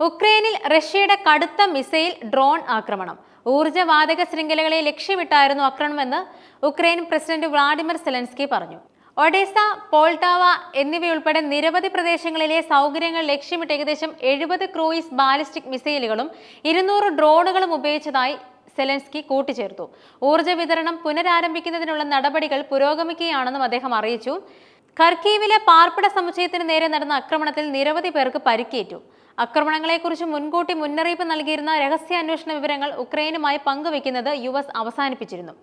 ഉക്രൈനിൽ റഷ്യയുടെ കടുത്ത missile drone ആക്രമണം. ഊർജവാതക ശൃംഖലകളെ ലക്ഷ്യമിട്ടായിരുന്നു ആക്രമണമെന്ന് ഉക്രൈൻ പ്രസിഡന്റ് വ്ളാഡിമിർ സെലൻസ്കി പറഞ്ഞു. ഒഡേസ പോൾട്ടാവ എന്നിവയുൾപ്പെടെ നിരവധി പ്രദേശങ്ങളിലെ സൗകര്യങ്ങൾ ലക്ഷ്യമിട്ട് ഏകദേശം എഴുപത് ക്രൂയിസ് ബാലിസ്റ്റിക് മിസൈലുകളും ഇരുന്നൂറ് ഡ്രോണുകളും ഉപയോഗിച്ചതായി സെലൻസ്കി കൂട്ടിച്ചേർത്തു. ഊർജ വിതരണം പുനരാരംഭിക്കുന്നതിനുള്ള നടപടികൾ പുരോഗമിക്കുകയാണെന്നും അദ്ദേഹം അറിയിച്ചു. ഖർക്കീവിലെ പാർപ്പിട സമുച്ചയത്തിന് നേരെ നടന്ന ആക്രമണത്തിൽ നിരവധി പേർക്ക് പരിക്കേറ്റു. ആക്രമണങ്ങളെക്കുറിച്ച് മുൻകൂട്ടി മുന്നറിയിപ്പ് നൽകിയിരുന്ന രഹസ്യാന്വേഷണ വിവരങ്ങൾ ഉക്രൈനുമായി പങ്കുവയ്ക്കുന്നത് യു എസ് അവസാനിപ്പിച്ചിരുന്നു.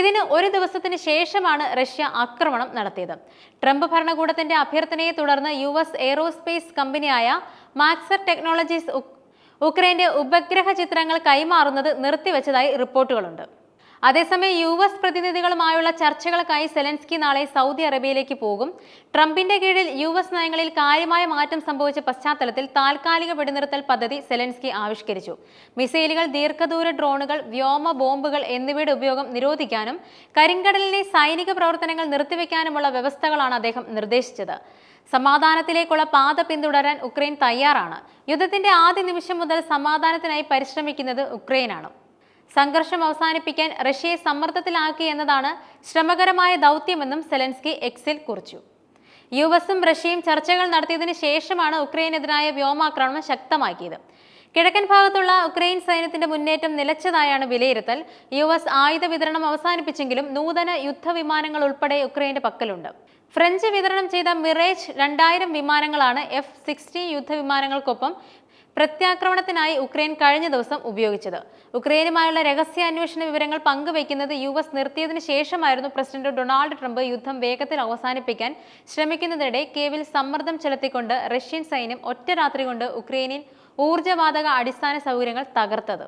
ഇതിന് ഒരു ദിവസത്തിന് ശേഷമാണ് റഷ്യ ആക്രമണം നടത്തിയത്. ട്രംപ് ഭരണകൂടത്തിന്റെ അഭ്യർത്ഥനയെ തുടർന്ന് യു എസ് എയ്റോസ്പേസ് കമ്പനിയായ മാക്സർ ടെക്നോളജീസ് ഉക്രൈന്റെ ഉപഗ്രഹ ചിത്രങ്ങൾ കൈമാറുന്നത് നിർത്തിവെച്ചതായി റിപ്പോർട്ടുകളുണ്ട്. അതേസമയം യു എസ് പ്രതിനിധികളുമായുള്ള ചർച്ചകൾക്കായി സെലൻസ്കി നാളെ സൗദി അറേബ്യയിലേക്ക് പോകും. ട്രംപിന്റെ കീഴിൽ യു എസ് നയങ്ങളിൽ കാര്യമായ മാറ്റം സംഭവിച്ച പശ്ചാത്തലത്തിൽ താൽക്കാലിക വെടിനിർത്തൽ പദ്ധതി സെലൻസ്കി ആവിഷ്കരിച്ചു. മിസൈലുകൾ ദീർഘദൂര ഡ്രോണുകൾ വ്യോമ ബോംബുകൾ എന്നിവയുടെ ഉപയോഗം നിരോധിക്കാനും കരിങ്കടലിലെ സൈനിക പ്രവർത്തനങ്ങൾ നിർത്തിവെക്കാനുമുള്ള വ്യവസ്ഥകളാണ് അദ്ദേഹം നിർദ്ദേശിച്ചത്. സമാധാനത്തിലേക്കുള്ള പാത പിന്തുടരാൻ ഉക്രൈൻ തയ്യാറാണ്. യുദ്ധത്തിന്റെ ആദ്യ നിമിഷം മുതൽ സമാധാനത്തിനായി പരിശ്രമിക്കുന്നത് ഉക്രൈനാണ്. സംഘർഷം അവസാനിപ്പിക്കാൻ റഷ്യയെ സമ്മർദ്ദത്തിലാക്കി എന്നതാണ് ശ്രമകരമായ ദൗത്യമെന്നും സെലൻസ്കി എക്സിൽ കുറിച്ചു. യു എസും റഷ്യയും ചർച്ചകൾ നടത്തിയതിനു ശേഷമാണ് ഉക്രൈനെതിരായ വ്യോമാക്രമണം ശക്തമാക്കിയത്. കിഴക്കൻ ഭാഗത്തുള്ള ഉക്രൈൻ സൈന്യത്തിന്റെ മുന്നേറ്റം നിലച്ചതായാണ് വിലയിരുത്തൽ. യു എസ് ആയുധ വിതരണം അവസാനിപ്പിച്ചെങ്കിലും നൂതന യുദ്ധവിമാനങ്ങൾ ഉൾപ്പെടെ ഉക്രൈന്റെ പക്കലുണ്ട്. ഫ്രഞ്ച് വിതരണം ചെയ്ത മിറേജ് രണ്ടായിരം വിമാനങ്ങളാണ് എഫ് സിക്സ്റ്റീൻ യുദ്ധവിമാനങ്ങൾക്കൊപ്പം പ്രത്യാക്രമണത്തിനായി ഉക്രൈൻ കഴിഞ്ഞ ദിവസം ഉപയോഗിച്ചത്. ഉക്രൈനുമായുള്ള രഹസ്യാന്വേഷണ വിവരങ്ങൾ പങ്കുവയ്ക്കുന്നത് യു എസ് നിർത്തിയതിനു ശേഷമായിരുന്നു പ്രസിഡന്റ് ഡൊണാൾഡ് ട്രംപ് യുദ്ധം വേഗത്തിൽ അവസാനിപ്പിക്കാൻ ശ്രമിക്കുന്നതിനിടെ കേവിൽ സമ്മർദ്ദം ചെലുത്തിക്കൊണ്ട് റഷ്യൻ സൈന്യം ഒറ്റ രാത്രി കൊണ്ട് ഉക്രൈനിൽ ഊർജവാതക അടിസ്ഥാന സൗകര്യങ്ങൾ തകർത്തത്.